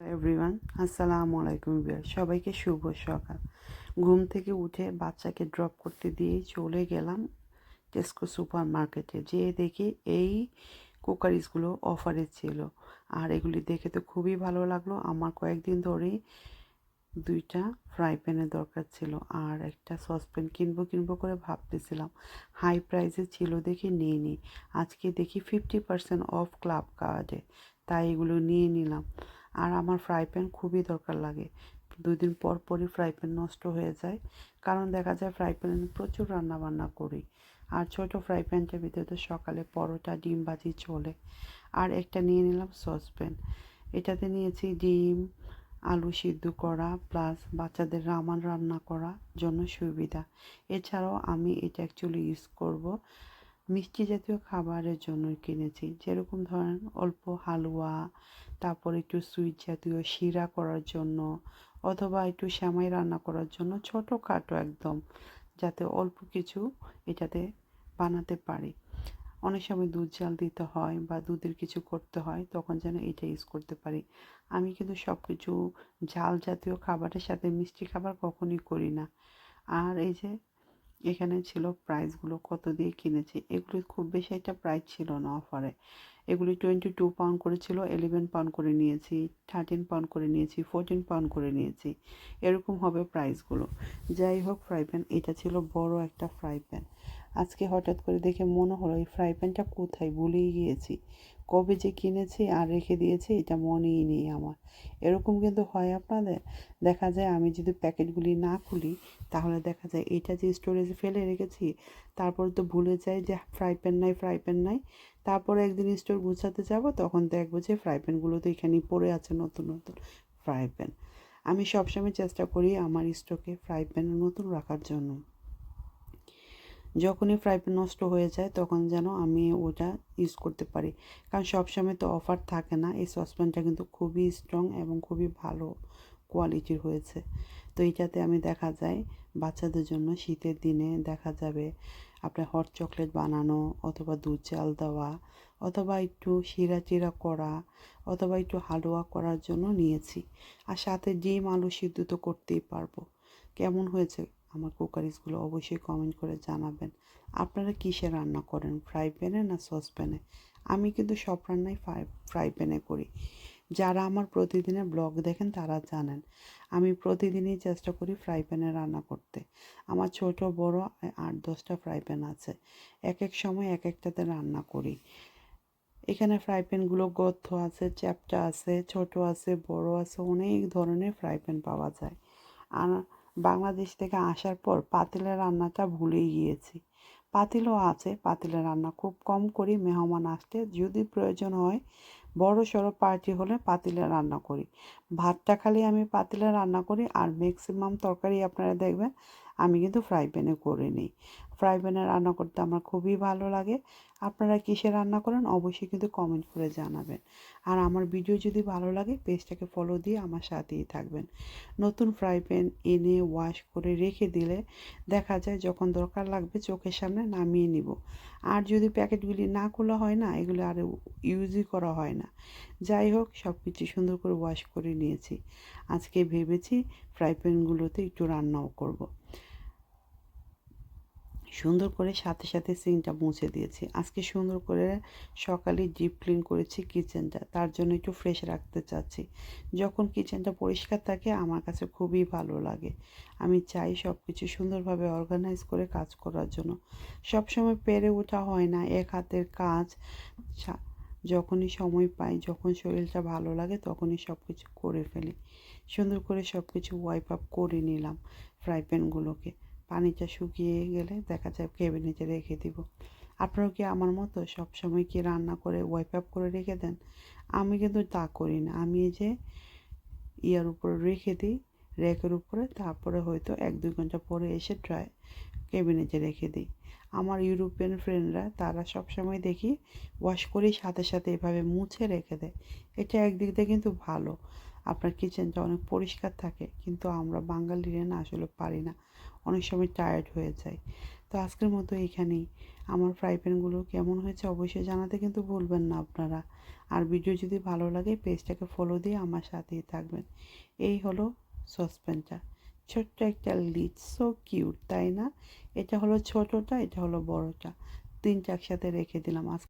Everyone আসসালামু আলাইকুম বিয়ার সবাইকে শুভ সকাল। ঘুম থেকে উঠে বাচ্চাকে ড্রপ করতে দিয়ে চলে গেলাম টেস্কো সুপার মার্কেটে যেয়ে দেখি এই কুকারিজগুলো অফারে ছিল। আর এগুলি দেখে তো খুবই ভালো লাগল। আমার কয়েকদিন ধরেই দুইটা ফ্রাই প্যানের দরকার ছিল। আর একটা সসপ্যান কিনবো কিনবো করে ভাবতেছিলাম। হাই প্রাইসে ছিল দেখে নিয়ে নিই আজকে দেখি ফিফটি পার্সেন্ট অফ ক্লাব কার্ডে তাই এগুলো নিয়ে নিলাম। আর আমার ফ্রাই প্যান খুবই দরকার লাগে। দুই দিন পর পরই ফ্রাই প্যান নষ্ট হয়ে যায়। কারণ দেখা যায় ফ্রাই প্যানে প্রচুর রান্না বান্না করি। আর ছোট ফ্রাই প্যানটার ভিতরে তো সকালে পরোটা, ডিম ভাজি চলে। আর একটা নিয়ে নিলাম সসপ্যান এটাতে নিয়েছি ডিম, আলু সিদ্ধ করা প্লাস বাচ্চাদের রামান রান্না করার জন্য সুবিধা। এছাড়াও আমি এটা অ্যাকচুয়ালি ইউজ করব। মিষ্টি জাতীয় খাবারের জন্য কিনেছি। যেরকম ধরেন অল্প হালুয়া, তারপর একটু সুইট জাতীয় শিরা করার জন্য অথবা একটু শ্যামাই রান্না করার জন্য ছোটোখাটো একদম, যাতে অল্প কিছু এটাতে বানাতে পারি। অনেক সময় দুধ জাল দিতে হয় বা দুধের কিছু করতে হয়, তখন যেন এটা ইউজ করতে পারি। আমি কিন্তু সব কিছু ঝাল জাতীয় খাবারের সাথে মিষ্টি খাবার কখনই করি না। আর এই যে এখানে ছিল প্রাইসগুলো কত দিয়ে কিনেছি? এগুলো খুব বেশি একটা প্রাইস ছিল না অফারে এগুলি টোয়েন্টি টু পাউন্ড করে ছিল এলেভেন পাউন্ড করে নিয়েছি থার্টিন পাউন্ড করে নিয়েছি ফোরটিন পাউন্ড করে নিয়েছি, এরকম হবে প্রাইসগুলো যাই হোক ফ্রাই প্যান এটা ছিল বড় একটা ফ্রাই প্যান আজকে হঠাৎ করে দেখে মনে হলো এই ফ্রাই প্যানটা কোথায় ভুলেই গিয়েছি। কবে যে কিনেছি আর রেখে দিয়েছি, এটা মনেই নেই আমার। এরকম কিন্তু হয় আপনাদের। দেখা যায় আমি যদি প্যাকেটগুলি না খুলি, তাহলে দেখা যায় এটা যে স্টোরেজে ফেলে রেখেছি, তারপর তো ভুলে যাই যে ফ্রাই প্যান নাই ফ্রাই প্যান নাই। তারপরে একদিন স্টোর গুছাতে যাব, তখন দেখব যে ফ্রাই প্যানগুলো তো এখানেই পড়ে আছে, নতুন নতুন ফ্রাই প্যান আমি সবসময় চেষ্টা করি আমার স্টোকে ফ্রাই প্যান নতুন রাখার জন্য। যখনই ফ্রাই প্যান নষ্ট হয়ে যায়, তখন যেন আমি ওটা ইউজ করতে পারি। কারণ সবসময় তো অফার থাকে না, এই সসপ্যানটা কিন্তু খুবই স্ট্রং এবং খুবই ভালো কোয়ালিটির হয়েছে। তো এইটাতে আমি দেখা যায় বাচ্চাদের জন্য শীতের দিনে দেখা যাবে আপনার হট চকলেট বানানো অথবা দুধ চাল দেওয়া অথবা একটু শিরা টিরা করা অথবা একটু হালুয়া করার জন্য নিয়েছি। আর সাথে ডিম, আলু সিদ্ধ তো করতেই পারব। কেমন হয়েছে? আমার কুকারিজগুলো অবশ্যই কমেন্ট করে জানাবেন। আপনারা কিসে রান্না করেন? ফ্রাই প্যানে না সসপ্যানে আমি কিন্তু সব রান্নাই ফ্রাই ফ্রাই প্যানে করি। যারা আমার প্রতিদিনের ব্লগ দেখেন তারা জানেন, আমি প্রতিদিনই চেষ্টা করি ফ্রাই প্যানে রান্না করতে। আমার ছোট, বড় আট, দশটা ফ্রাই প্যান আছে। এক এক সময় এক একটাতে রান্না করি। এখানে ফ্রাই প্যানগুলো গর্ত আছে, চ্যাপটা আছে, ছোট আছে, বড় আছে, অনেক ধরনের ফ্রাই প্যান পাওয়া যায়। আর বাংলাদেশ থেকে আসার পর পাতিলের রান্নাটা ভুলেই গিয়েছি। পাতিলও আছে, পাতিলের রান্না খুব কম করি, মেহমান আসতে যদি প্রয়োজন হয় বড় সড়ো পার্টি হলে পাতিলে রান্না করি। ভাতটা খালি আমি পাতিলে রান্না করি আর ম্যাক্সিমাম তরকারি আপনারা দেখবেন, আমি কিন্তু ফ্রাই প্যানে করে নিই। ফ্রাই প্যানে রান্না করতে আমার খুবই ভালো লাগে। আপনারা কিসে রান্না করেন অবশ্যই কিন্তু কমেন্ট করে জানাবেন। আর আমার ভিডিও যদি ভালো লাগে পেজটাকে ফলো দিয়ে আমার সাথেই থাকবেন। নতুন ফ্রাই প্যান এনে ওয়াশ করে রেখে দিলে দেখা যায় যখন দরকার লাগবে চোখের সামনে নামিয়ে নিব। আর যদি প্যাকেটগুলি না খোলা হয় না, এগুলো আর ইউজই করা হয় না। যাই হোক সব কিছু সুন্দর করে ওয়াশ করে নিয়েছি। আজকে ভেবেছি ফ্রাই প্যানগুলোতে একটু রান্নাও করব। সুন্দর করে সাথে সাথে সিঙ্কটা মুছে দিয়েছি। আজকে সুন্দর করে সকালে ডিপ ক্লিন করেছি কিচেনটা তার জন্য একটু ফ্রেশ রাখতে চাচ্ছি। যখন কিচেনটা পরিষ্কার থাকে, আমার কাছে খুবই ভালো লাগে। আমি চাই সব কিছু সুন্দরভাবে অর্গানাইজ করে কাজ করার জন্য। সবসময় পেরে ওঠা হয় না, এক হাতের কাজ। যখনই সময় পাই, যখন শরীরটা ভালো লাগে, তখনই সব কিছু করে ফেলি। সুন্দর করে সব কিছু ওয়াইপ আপ করে নিলাম ফ্রাই প্যানগুলোকে পানিটা শুকিয়ে গেলে দেখা যায় ক্যাবিনেটে রেখে দিব। আপনারা কি আমার মতো সব সময় কি রান্না করে ওয়াইপ আপ করে রেখে দেন? আমি কিন্তু তা করি না। আমি এই যে ইয়ার উপরে রেখে দিই, র্যাকের উপরে, তারপরে হয়তো এক, দুই ঘণ্টা পরে এসে ড্রাই ক্যাবিনেটে রেখে দিই। আমার ইউরোপিয়ান ফ্রেন্ডরা তারা সব সময় দেখি ওয়াশ করেই সাথে সাথে এভাবে মুছে রেখে দেয়। এটা একদিক দিয়ে কিন্তু ভালো। আপনার কিচেনটা অনেক পরিষ্কার থাকে, কিন্তু আমরা বাঙালিরা না আসলে পারি না। অনেক সময় টায়ার্ড হয়ে যায়। তো আজকের মতো এখানেই। আমার ফ্রাই প্যানগুলো কেমন হয়েছে অবশ্যই জানাতে কিন্তু ভুলবেন না আপনারা। আর ভিডিও যদি ভালো লাগে পেজটাকে ফলো দিয়ে আমার সাথেই থাকবেন। এই হলো সসপ্যানটা ছোট্ট একটা লিড সো কিউট তাই না? এটা হলো ছোটোটা, এটা হলো বড়টা। তিনটা একসাথে রেখে দিলাম আজ